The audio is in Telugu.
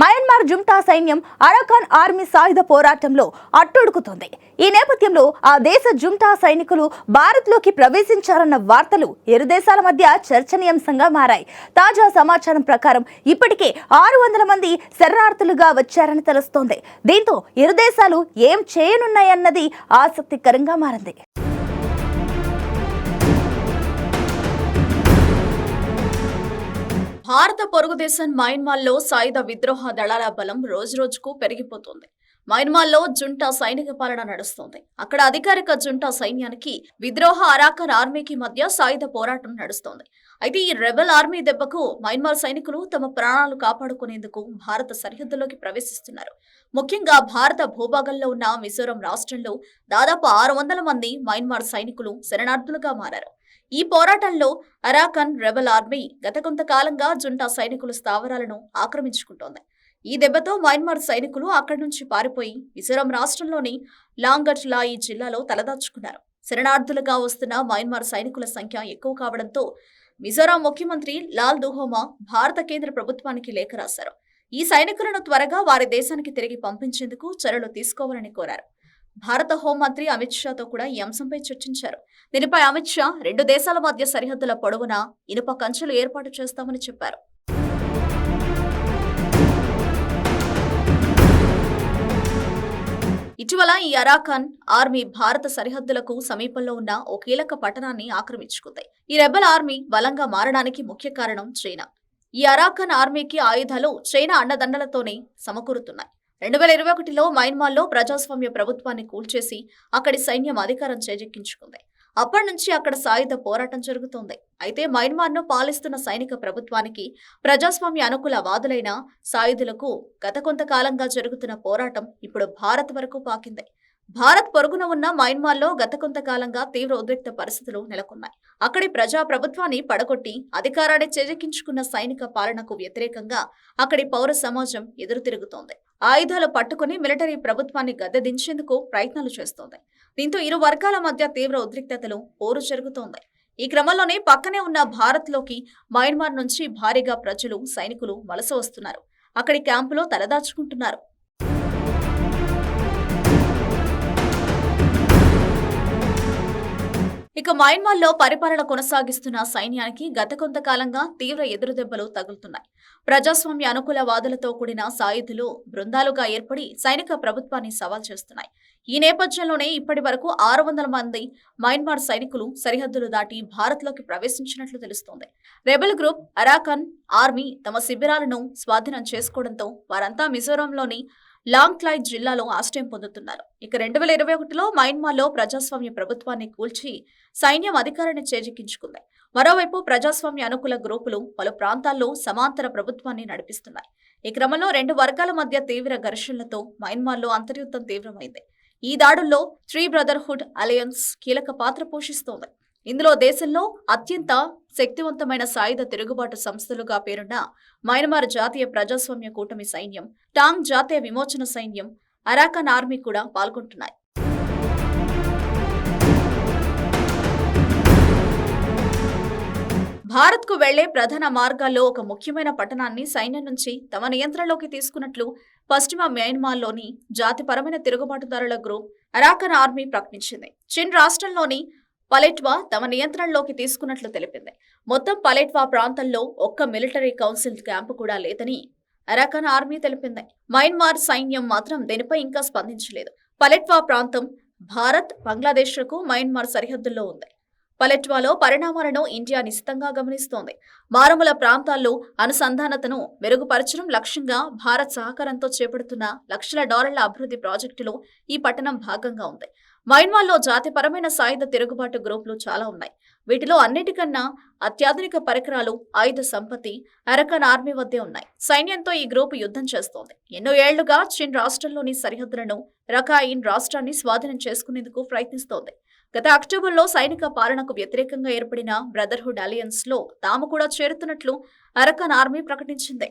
Myanmar junta సైన్యం అరకాన్ ఆర్మీ సాయుధ పోరాటంలో అట్టుడుకుతోంది. ఈ నేపథ్యంలో ఆ దేశ జుంటా సైనికులు భారత్లోకి ప్రవేశించారన్న వార్తలు ఇరు దేశాల మధ్య చర్చనీయాంశంగా మారాయి. తాజా సమాచారం ప్రకారం ఇప్పటికే ఆరు వందల మంది శరణార్థులుగా వచ్చారని తెలుస్తోంది. దీంతో ఇరు దేశాలు ఏం చేయనున్నాయన్నది ఆసక్తికరంగా మారింది. భారత పొరుగు దేశం మయన్మార్లో సాయుధ విద్రోహ దళాల బలం రోజురోజుకు పెరిగిపోతుంది. మయన్మార్లో జుంటా సైనిక పాలన నడుస్తోంది. అక్కడ అధికారిక జుంటా సైన్యానికి విద్రోహ అరాకన్ ఆర్మీకి మధ్య సాయుధ పోరాటం నడుస్తోంది. అయితే ఈ రెబల్ ఆర్మీ దెబ్బకు మయన్మార్ సైనికులు తమ ప్రాణాలు కాపాడుకునేందుకు భారత సరిహద్దులోకి ప్రవేశిస్తున్నారు. ముఖ్యంగా భారత భూభాగంలో ఉన్న మిజోరం రాష్ట్రంలో దాదాపు ఆరు వందల మంది మయన్మార్ సైనికులు శరణార్థులుగా మారారు. ఈ పోరాటంలో అరాకన్ రెబల్ ఆర్మీ గత కొంతకాలంగా జుంటా సైనికుల స్థావరాలను ఆక్రమించుకుంటోంది. ఈ దెబ్బతో మయన్మార్ సైనికులు అక్కడి నుంచి పారిపోయి మిజోరాం రాష్ట్రంలోని లాంగట్ లాయి జిల్లాలో తలదాచుకున్నారు. శరణార్థులుగా వస్తున్న మయన్మార్ సైనికుల సంఖ్య ఎక్కువ కావడంతో మిజోరాం ముఖ్యమంత్రి లాల్ దుహోమా భారత కేంద్ర ప్రభుత్వానికి లేఖ రాశారు. ఈ సైనికులను త్వరగా వారి దేశానికి తిరిగి పంపించేందుకు చర్యలు తీసుకోవాలని కోరారు. భారత హోంమంత్రి అమిత్ షాతో కూడా ఈ అంశంపై చర్చించారు. దీనిపై అమిత్ షా రెండు దేశాల మధ్య సరిహద్దుల పొడవునా ఇనుప కంచెలు ఏర్పాటు చేస్తామని చెప్పారు. ఇటీవల ఈ అరాకాన్ ఆర్మీ భారత సరిహద్దులకు సమీపంలో ఉన్న ఓ కీలక పట్టణాన్ని ఆక్రమించుకుంది. ఈ రెబల్ ఆర్మీ బలంగా మారడానికి ముఖ్య కారణం చైనా. ఈ అరాకన్ ఆర్మీకి ఆయుధాలు చైనా అండదండలతోనే సమకూరుతున్నాయి. రెండు వేల ఇరవై ఒకటిలో మయన్మార్లో ప్రజాస్వామ్య ప్రభుత్వాన్ని కూల్చేసి అక్కడి సైన్యం అధికారం చేజెక్కించుకుంది. అప్పటి నుంచి అక్కడ సాయుధ పోరాటం జరుగుతోంది. అయితే మయన్మార్ను పాలిస్తున్న సైనిక ప్రభుత్వానికి ప్రజాస్వామ్య అనుకూల వాదులైన సాయుధులకు గత కొంతకాలంగా జరుగుతున్న పోరాటం ఇప్పుడు భారత్ వరకు పాకింది. భారత్ పొరుగున ఉన్న మయన్మార్లో గత కొంతకాలంగా తీవ్ర ఉద్రిక్త పరిస్థితులు నెలకొన్నాయి. అక్కడి ప్రజా ప్రభుత్వాన్ని పడగొట్టి అధికారాన్ని చేజెక్కించుకున్న సైనిక పాలనకు వ్యతిరేకంగా అక్కడి పౌర సమాజం ఎదురు తిరుగుతోంది ఆయుధాలు పట్టుకుని మిలిటరీ ప్రభుత్వాన్ని గద్దెదించేందుకు ప్రయత్నాలు చేస్తోంది. దీంతో ఇరు వర్గాల మధ్య తీవ్ర ఉద్రిక్తతలు పోరు జరుగుతోంది. ఈ క్రమంలోనే పక్కనే ఉన్న భారత్లోకి మయన్మార్ నుంచి భారీగా ప్రజలు సైనికులు వలస వస్తున్నారు. అక్కడి క్యాంపులో తలదాచుకుంటున్నారు. ఇక మయన్మార్లో పరిపాలన కొనసాగిస్తున్న సైన్యానికి గత కొంతకాలంగా తీవ్ర ఎదురుదెబ్బలు తగులుతున్నాయి. ప్రజాస్వామ్య అనుకూల వాదులతో కూడిన సాయుధులు బృందాలుగా ఏర్పడి సైనిక ప్రభుత్వాన్ని సవాల్ చేస్తున్నాయి. ఈ నేపథ్యంలోనే ఇప్పటి వరకు ఆరు వందల మంది మయన్మార్ సైనికులు సరిహద్దులు దాటి భారత్లోకి ప్రవేశించినట్లు తెలుస్తోంది. రెబెల్ గ్రూప్ అరాకన్ ఆర్మీ తమ శిబిరాలను స్వాధీనం చేసుకోవడంతో వారంతా మిజోరంలోని లాంగ్ జిల్లాలో ఆశ్రయం పొందుతున్నారు. ఇక రెండు వేల ఇరవై ఒకటిలో మయన్మార్లో ప్రజాస్వామ్య ప్రభుత్వాన్ని కూల్చి సైన్యం అధికారాన్ని చేజిక్కించుకుంది. మరోవైపు ప్రజాస్వామ్య అనుకూల గ్రూపులు పలు ప్రాంతాల్లో సమాంతర ప్రభుత్వాన్ని నడిపిస్తున్నాయి. ఈ క్రమంలో రెండు వర్గాల మధ్య తీవ్ర ఘర్షణలతో మయన్మార్లో అంతర్యుద్ధం తీవ్రమైంది. ఈ దాడుల్లో త్రీ బ్రదర్హుడ్ అలయన్స్ కీలక పాత్ర పోషిస్తోంది. ఇందులో దేశంలో అత్యంత శక్తివంతమైన సాయుధ తిరుగుబాటు సంస్థలుగా పేరున్న మయన్మార్ జాతీయ ప్రజాస్వామ్య కూటమి సైన్యం టాంగ్ జాతీయ విమోచన సైన్యం అరాకన్ ఆర్మీ కూడా పాల్గొంటున్నాయి. భారత్కు వెళ్ళే ప్రధాన మార్గాల్లో ఒక ముఖ్యమైన పట్టణాన్ని సైన్యం నుంచి తమ నియంత్రణలోకి తీసుకున్నట్లు పశ్చిమ మయన్మార్లోని జాతిపరమైన తిరుగుబాటుదారుల గ్రూప్ అరాకన్ ఆర్మీ ప్రకటించింది. చిన్ రాష్ట్రంలోని పలెట్వా తమ నియంత్రణలోకి తీసుకున్నట్లు తెలిపింది. మొత్తం పలెట్వా ప్రాంతంలో ఒక్క మిలిటరీ కౌన్సిల్ క్యాంపు కూడా లేదని అరాకన్ ఆర్మీ తెలిపింది. మయన్మార్ సైన్యం మాత్రం దీనిపై ఇంకా స్పందించలేదు. పలెట్వా ప్రాంతం భారత్ బంగ్లాదేశ్లకు మయన్మార్ సరిహద్దుల్లో ఉంది. పలెట్వాలో పరిణామాలను ఇండియా నిశితంగా గమనిస్తోంది. మారుమూల ప్రాంతాల్లో అనుసంధానతను మెరుగుపరచడం లక్ష్యంగా భారత్ సహకారంతో చేపడుతున్న లక్షల డాలర్ల అభివృద్ధి ప్రాజెక్టులో ఈ పట్టణం భాగంగా ఉంది. మయన్మార్లో జాతిపరమైన సాయుధ తిరుగుబాటు గ్రూపులు చాలా ఉన్నాయి. వీటిలో అన్నిటికన్నా అత్యాధునిక పరికరాలు ఆయుధ సంపత్తి అరకన్ ఆర్మీ వద్దే ఉన్నాయి. సైన్యంతో ఈ గ్రూపు యుద్ధం చేస్తోంది. ఎన్నో ఏళ్ళుగా చిన్ రాష్ట్రంలోని సరిహద్దులను రకాయిన్ రాష్ట్రాన్ని స్వాధీనం చేసుకునేందుకు ప్రయత్నిస్తోంది. గత అక్టోబర్లో సైనిక పాలనకు వ్యతిరేకంగా ఏర్పడిన బ్రదర్హుడ్ అలయన్స్లో తాము కూడా చేరుతున్నట్లు అరకన్ ఆర్మీ ప్రకటించింది.